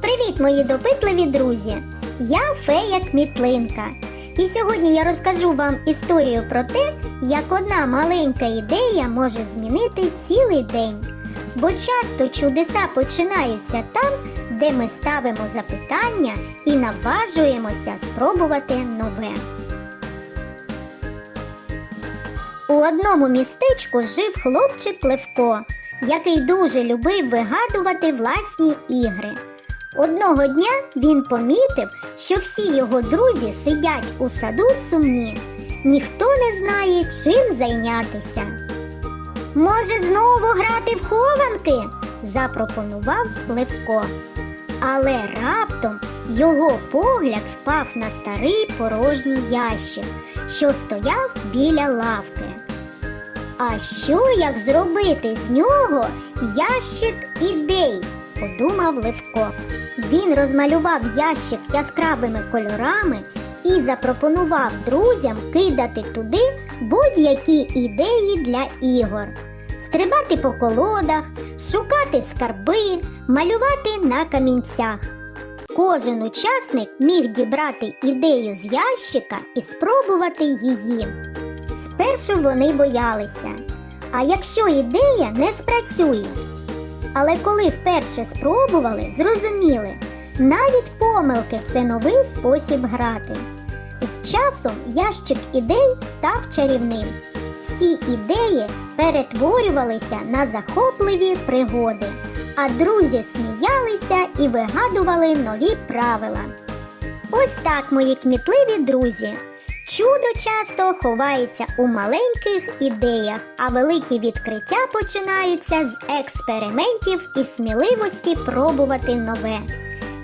Привіт, мої допитливі друзі! Я фея Кмітлинка. І сьогодні я розкажу вам історію про те, як одна маленька ідея може змінити цілий день. Бо часто чудеса починаються там, де ми ставимо запитання і наважуємося спробувати нове. У одному містечку жив хлопчик Левко, який дуже любив вигадувати власні ігри. Одного дня він помітив, що всі його друзі сидять у саду сумні. Ніхто не знає, чим зайнятися. Може, знову грати в хованки? запропонував Левко. Але раптом його погляд впав на старий порожній ящик, що стояв біля лавки. А що як зробити з нього ящик ідей? подумав Левко. Він розмалював ящик яскравими кольорами і запропонував друзям кидати туди будь-які ідеї для ігор, стрибати по колодах, шукати скарби, малювати на камінцях. Кожен учасник міг дібрати ідею з ящика і спробувати її. Спершу вони боялися. А якщо ідея не спрацює? Але коли вперше спробували, зрозуміли, навіть помилки це новий спосіб грати. З часом ящик ідей став чарівним. Всі ідеї перетворювалися на захопливі пригоди, а друзі сміялися і вигадували нові правила. Ось так, мої кмітливі друзі. Чудо часто ховається у маленьких ідеях, а великі відкриття починаються з експериментів і сміливості пробувати нове.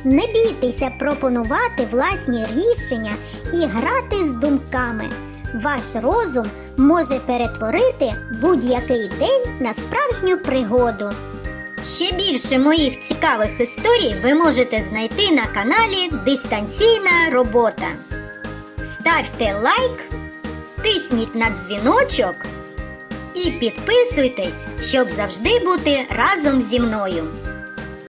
Не бійтеся пропонувати власні рішення і грати з думками. Ваш розум може перетворити будь-який день на справжню пригоду. Ще більше моїх цікавих історій ви можете знайти на каналі Дистанційна робота. Ставте лайк, тисніть на дзвіночок і підписуйтесь, щоб завжди бути разом зі мною.